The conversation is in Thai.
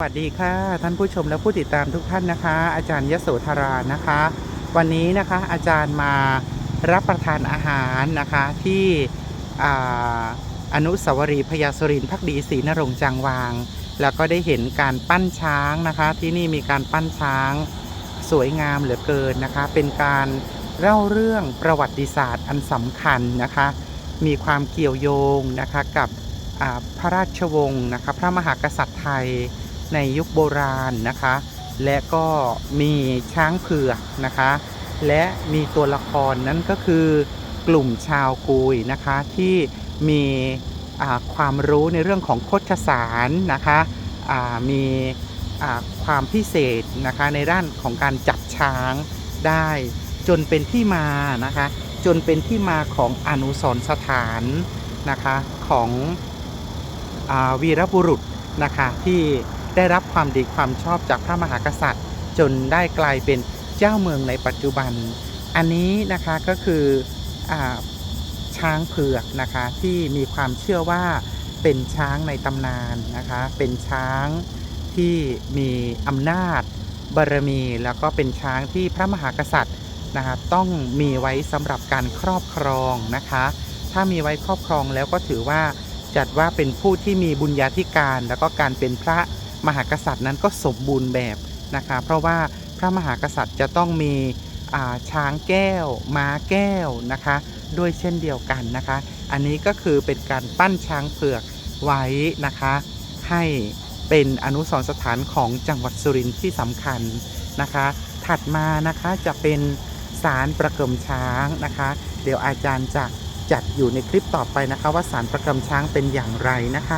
สวัสดีค่ะท่านผู้ชมและผู้ติดตามทุกท่านนะคะ อาจารย์ยโสธรานะคะ วันนี้นะคะอาจารย์มารับประทานอาหารนะคะที่อนุสาวรีย์พญาสุรินทร์พักดีศรีนรงจังวาง แล้วก็ได้เห็นการปั้นช้างนะคะ ที่นี่มีการปั้นช้างสวยงามเหลือเกินนะคะ เป็นการเล่าเรื่องประวัติศาสตร์อันสำคัญนะคะ มีความเกี่ยวโยงนะคะกับพระราชวงศ์นะคะ พระมหากษัตริย์ไทย ในยุคโบราณนะคะ และก็มีช้างเผือกนะคะ และมีตัวละครนั้นก็คือกลุ่มชาวกุยนะคะที่มีความรู้ในเรื่องของโคชสารนะคะมีความพิเศษนะคะในด้านของการจับช้างได้จนเป็นที่มานะคะ จนเป็นที่มาของอนุสรณ์สถานนะคะของอวีรบุรุษนะคะที่ ได้รับความดีความชอบจากพระมหากษัตริย์ จนได้กลายเป็นเจ้าเมืองในปัจจุบัน อันนี้นะคะก็คืออช้างเผือกนะคะที่มีความเชื่อว่าเป็นช้างในตำนานนะคะเป็นช้างที่มีอำนาจบารมี แล้วก็เป็นช้างที่พระมหากษัตริย์นะคะต้องมีไว้สำหรับการครอบครองนะคะ ถ้ามีไว้ครอบครองแล้วก็ถือว่าจัดว่าเป็นผู้ที่มีบุญญาธิการ แล้วก็การเป็นพระ มหากษัตริย์นั้นก็สมบูรณ์แบบนะคะ เพราะว่าพระมหากษัตริย์จะต้องมีช้างแก้ว ม้าแก้วนะคะด้วยเช่นเดียวกันนะคะ อันนี้ก็คือเป็นการปั้นช้างเผือกไว้นะคะ ให้เป็นอนุสรณ์สถานของจังหวัดสุรินทร์ที่สำคัญนะคะ ถัดมานะคะจะเป็นสารประกรมช้างนะคะ เดี๋ยวอาจารย์จะจัดอยู่ในคลิปต่อไปนะคะ ว่าสารประกรมช้างเป็นอย่างไรนะคะ